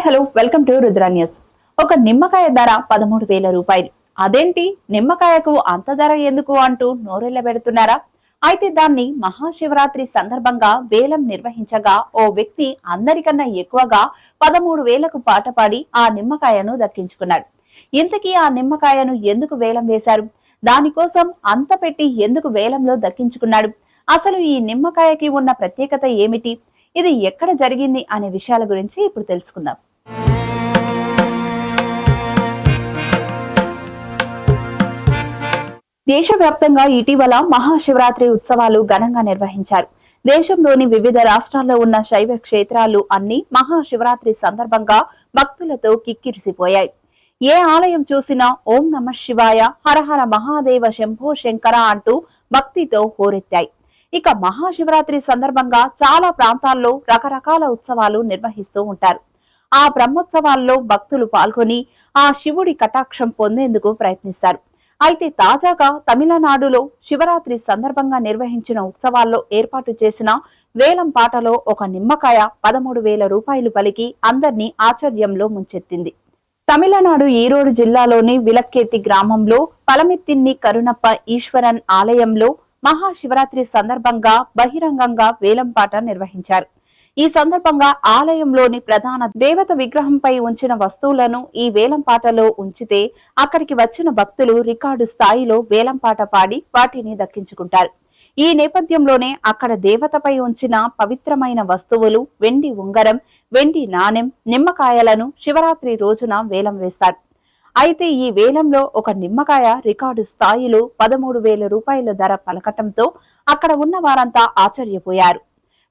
Hi hello welcome to Rudra news. ఒక నిమ్మకాయ ధర పదమూడు వేల రూపాయలు. అదేంటి? నిమ్మకాయకు అంత ధర ఎందుకు అంటూ నోరెళ్ళ పెడుతున్నారా అయితే దాన్ని మహాశివరాత్రి సందర్భంగా వేలం నిర్వహించగా ఓ వ్యక్తి అందరికన్నా ఎక్కువగా పదమూడు వేలకు పాటపాడి ఆ నిమ్మకాయను దక్కించుకున్నాడు. ఇంతకీ ఆ నిమ్మకాయను ఎందుకు వేలం వేశారు? దానికోసం అంత పెట్టి ఎందుకు వేలంలో దక్కించుకున్నాడు? అసలు ఈ నిమ్మకాయకి ఉన్న ప్రత్యేకత ఏమిటి? ఇది ఎక్కడ జరిగింది అనే విషయాల గురించి ఇప్పుడు తెలుసుకుందాం. దేశవ్యాప్తంగా ఇటీవల మహాశివరాత్రి ఉత్సవాలు ఘనంగా నిర్వహించారు. దేశంలోని వివిధ రాష్ట్రాల్లో ఉన్న శైవ క్షేత్రాలు అన్ని మహాశివరాత్రి సందర్భంగా భక్తులతో కిక్కిరిసిపోయాయి. ఏ ఆలయం చూసినా ఓం నమ శివాయ హరహర మహాదేవ శంభో శంకర అంటూ భక్తితో హోరెత్తాయి. ఇక మహాశివరాత్రి సందర్భంగా చాలా ప్రాంతాల్లో రకరకాల ఉత్సవాలు నిర్వహిస్తూ ఉంటారు. ఆ బ్రహ్మోత్సవాల్లో భక్తులు పాల్గొని ఆ శివుడి కటాక్షం పొందేందుకు ప్రయత్నిస్తారు. అయితే తాజాగా తమిళనాడులో శివరాత్రి సందర్భంగా నిర్వహించిన ఉత్సవాల్లో ఏర్పాటు చేసిన వేలం పాటలో ఒక నిమ్మకాయ పదమూడు వేల రూపాయలు పలికి అందర్నీ ఆశ్చర్యంలో ముంచెత్తింది. తమిళనాడు ఈరోడు జిల్లాలోని విలక్కేతి గ్రామంలో పలమెత్తిన్ని కరుణప్ప ఈశ్వరన్ ఆలయంలో మహాశివరాత్రి సందర్భంగా బహిరంగంగా వేలంపాట నిర్వహించారు. ఈ సందర్భంగా ఆలయంలోని ప్రధాన దేవత విగ్రహంపై ఉంచిన వస్తువులను ఈ వేలంపాటలో ఉంచితే అక్కడికి వచ్చిన భక్తులు రికార్డు స్థాయిలో వేలంపాట పాడి వాటిని దక్కించుకుంటారు. ఈ నేపథ్యంలోనే అక్కడ దేవతపై ఉంచిన పవిత్రమైన వస్తువులు వెండి ఉంగరం వెండి నాణెం నిమ్మకాయలను శివరాత్రి రోజున వేలం వేస్తారు. అయితే ఈ వేలంలో ఒక నిమ్మకాయ రికార్డు స్థాయిలో పదమూడు వేల రూపాయల ధర పలకటంతో అక్కడ ఉన్న వారంతా ఆశ్చర్యపోయారు.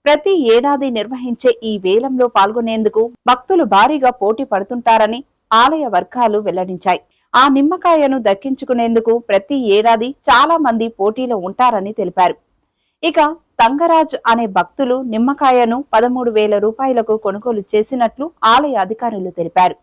ప్రతి ఏడాది నిర్వహించే ఈ వేలంలో పాల్గొనేందుకు భక్తులు భారీగా పోటీ పడుతుంటారని ఆలయ వర్గాలు వెల్లడించాయి. ఆ నిమ్మకాయను దక్కించుకునేందుకు ప్రతి ఏడాది చాలా మంది పోటీలో ఉంటారని తెలిపారు. ఇక తంగరాజ్ అనే భక్తులు నిమ్మకాయను పదమూడు వేల రూపాయలకు కొనుగోలు చేసినట్లు ఆలయ అధికారులు తెలిపారు.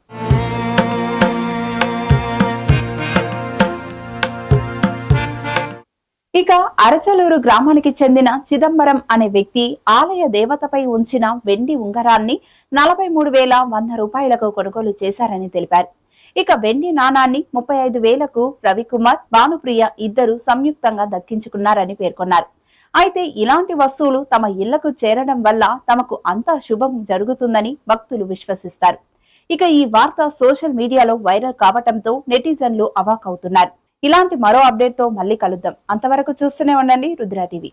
ఇక అరచలూరు గ్రామానికి చెందిన చిదంబరం అనే వ్యక్తి ఆలయ దేవతపై ఉంచిన వెండి ఉంగరాన్ని నలభై మూడు వేల వంద రూపాయలకు కొనుగోలు చేశారని తెలిపారు. ఇక వెండి నాణాన్ని ముప్పై ఐదు వేలకు రవికుమార్ భానుప్రియ ఇద్దరు సంయుక్తంగా దక్కించుకున్నారని పేర్కొన్నారు. అయితే ఇలాంటి వస్తువులు తమ ఇళ్ళకు చేరడం వల్ల తమకు అంతా శుభం జరుగుతుందని భక్తులు విశ్వసిస్తారు. ఇక ఈ వార్త సోషల్ మీడియాలో వైరల్ కావటంతో నెటిజన్లు అవాక్ అవుతున్నారు ఇలాంటి మరో అప్డేట్తో మళ్ళీ కలుద్దాం. అంతవరకు చూస్తూనే ఉండండి రుద్ర టీవీ.